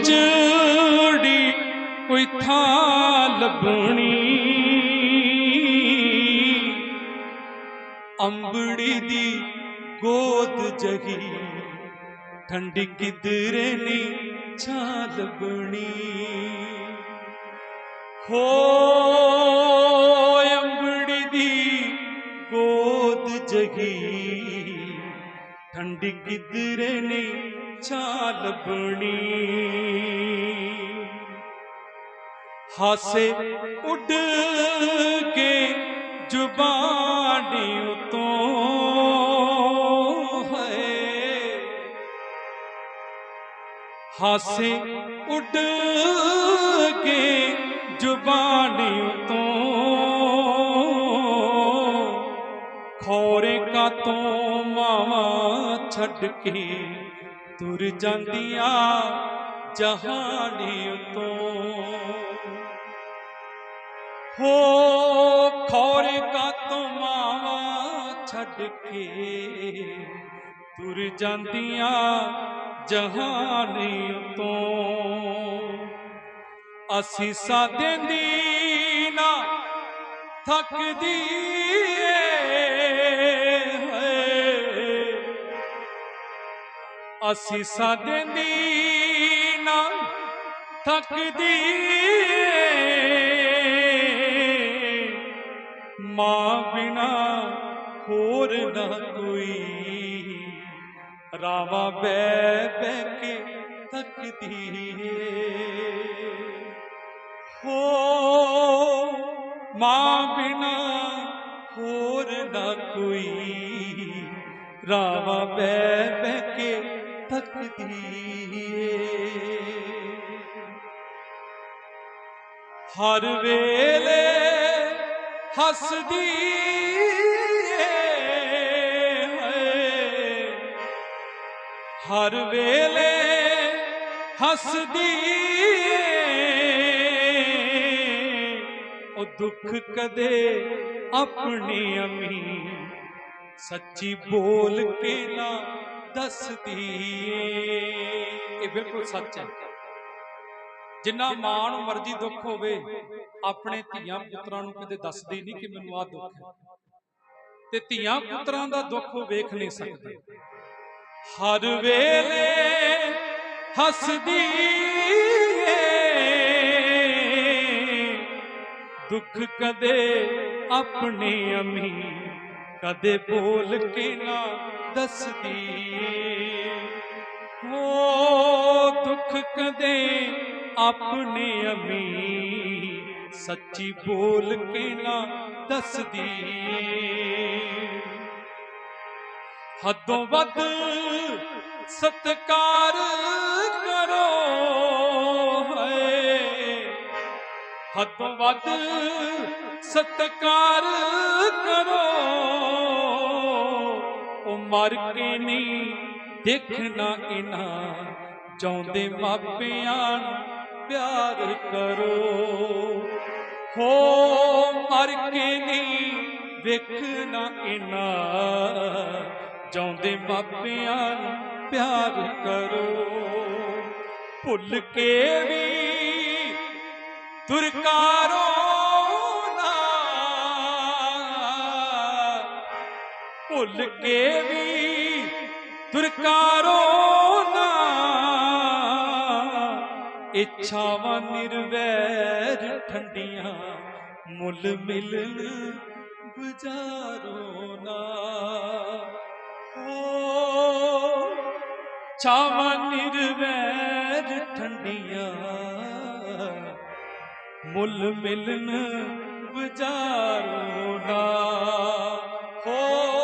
ਉਜੜੀ ਕੋਈ ਥਾਂ ਲੱਭਣੀ। ਅੰਬੜੀ ਦੀ ਗੋਦ ਜਗੀ, ਠੰਡੀ ਕਿਧਰੇ ਨਹੀਂ ਛਾਂ ਲੱਭਣੀ। ਹੋ ਅੰਬੜੀ ਦੀ ਗੋਦ ਜਗੀ ਠੰਡੀ ਕਿਧਰੇ ਨਹੀਂ ਛਾਂ ਲੱਭਣੀ ਹਾਸੇ ਉੱਡ ਕੇ ਜ਼ੁਬਾਨੀ ਉਤੋਂ ਹੈ ਹਾਸੇ ਉੱਡ ਕੇ ਜ਼ੁਬਾਨੀ ਉਤੋਂ। ਖੋਰੇ ਕਾ ਤੋਂ ਛੱਡ ਕੇ ਤੁਰ ਜਾਂਦੀਆਂ ਜਹਾਨੀ ਉਤੋਂ। ਹੋ ਖੋਰੇ ਕਾ ਤੋਂ ਮਾਵਾਂ ਛੱਡ ਕੇ ਤੁਰ ਜਾਂਦੀਆਂ ਜਹਾਨੀ ਤੋਂ ਅਸੀਂ ਸਾਦੇਂਦੀ ਨਾ ਥੱਕਦੀ ਏ ਅਸੀਂ ਸਾਦੇਂਦੀ ਨਾ ਥੱਕਦੀ ਮਾਂ ਬਿਨਾ ਹੋਰ ਨਾ ਕੋਈ। ਰਾਵਾ ਬੈ ਬੈ ਕੇ ਤੱਕਦੀ ਏ। ਹੋ ਮਾਂ ਬਿਨਾ ਹੋਰ ਨਾ ਕੋਈ। ਰਾਵਾ ਬੈ ਬੈ ਕੇ ਤੱਕਦੀ ਏ ਹਰ ਵੇਲੇ ਹੱਸਦੀ ਏ, ਹਰ ਵੇਲੇ ਹੱਸਦੀ ਏ। ਉਹ ਦੁੱਖ ਕਦੇ ਆਪਣੀ ਅਮੀ ਸੱਚੀ ਬੋਲ ਕੇ ਨਾ ਦੱਸਦੀ ਏ ਇਹ ਬਿਲਕੁਲ ਸੱਚ ਹੈ। ਜਿੰਨਾ ਮਾਂ ਨੂੰ ਮਰਜ਼ੀ ਦੁੱਖ ਹੋਵੇ, ਆਪਣੇ ਧੀਆਂ ਪੁੱਤਰਾਂ ਨੂੰ ਕਦੇ ਦੱਸਦੀ ਨਹੀਂ ਕਿ ਮੈਨੂੰ ਆਹ ਦੁੱਖ ਹੈ। ਤੇ ਧੀਆਂ ਪੁੱਤਰਾਂ ਦਾ ਦੁੱਖ ਉਹ ਵੇਖ ਨਹੀਂ ਸਕਦੇ। ਹਰ ਵੇਲੇ ਹੱਸਦੀ ਏ। ਦੁੱਖ ਕਦੇ ਆਪਣੇ ਅਮੀ ਕਦੇ ਬੋਲ ਕੇ ਨਾ ਦੱਸਦੀ। ਏ ਹੋ ਦੁੱਖ ਕਦੇ ਆਪਣੇ ਅਮੀ ਸੱਚੀ ਬੋਲ ਕੇ ਨਾ ਦੱਸਦੀ। ਏ ਹੱਦੋਂ ਵੱਧ ਸਤਕਾਰ ਕਰੋ। ਹੱਦੋਂ ਵੱਧ ਸਤਕਾਰ ਕਰੋ। ਉਹ ਮਰ ਕੇ ਨਹੀਂ ਦੇਖਣਾ ਇਨਾ ਚਾਹੁੰਦੇ ਮਾਪਿਆਂ ਪਿਆਰ ਕਰੋ। ਹੋ ਮਰ ਕੇ ਨਹੀਂ ਵੇਖਣਾ ਇਨਾ ਚਾਹੁੰਦੇ ਮਾਪਿਆਂ ਨੂੰ ਪਿਆਰ ਕਰੋ। ਭੁੱਲ ਕੇ ਵੀ ਦੁਰਕਾਰੋ ਨਾ। ਭੁੱਲ ਕੇ ਵੀ ਦੁਰਕਾਰੋ ਨਾ। ਇੱਛਾਵਾਂ ਨਿਰਵੈਰ ਠੰਡੀਆਂ ਮੁੱਲ ਮਿਲਣ ਗੁਜ਼ਾਰੋ ਨਾ। ਹੋ ਛਾਵਾਂ ਨਿਰਵੈਰ ਠੰਡੀਆਂ ਮੁੱਲ ਮਿਲਨ ਗੁਜ਼ਾਰੋ ਨਾ ਹੋ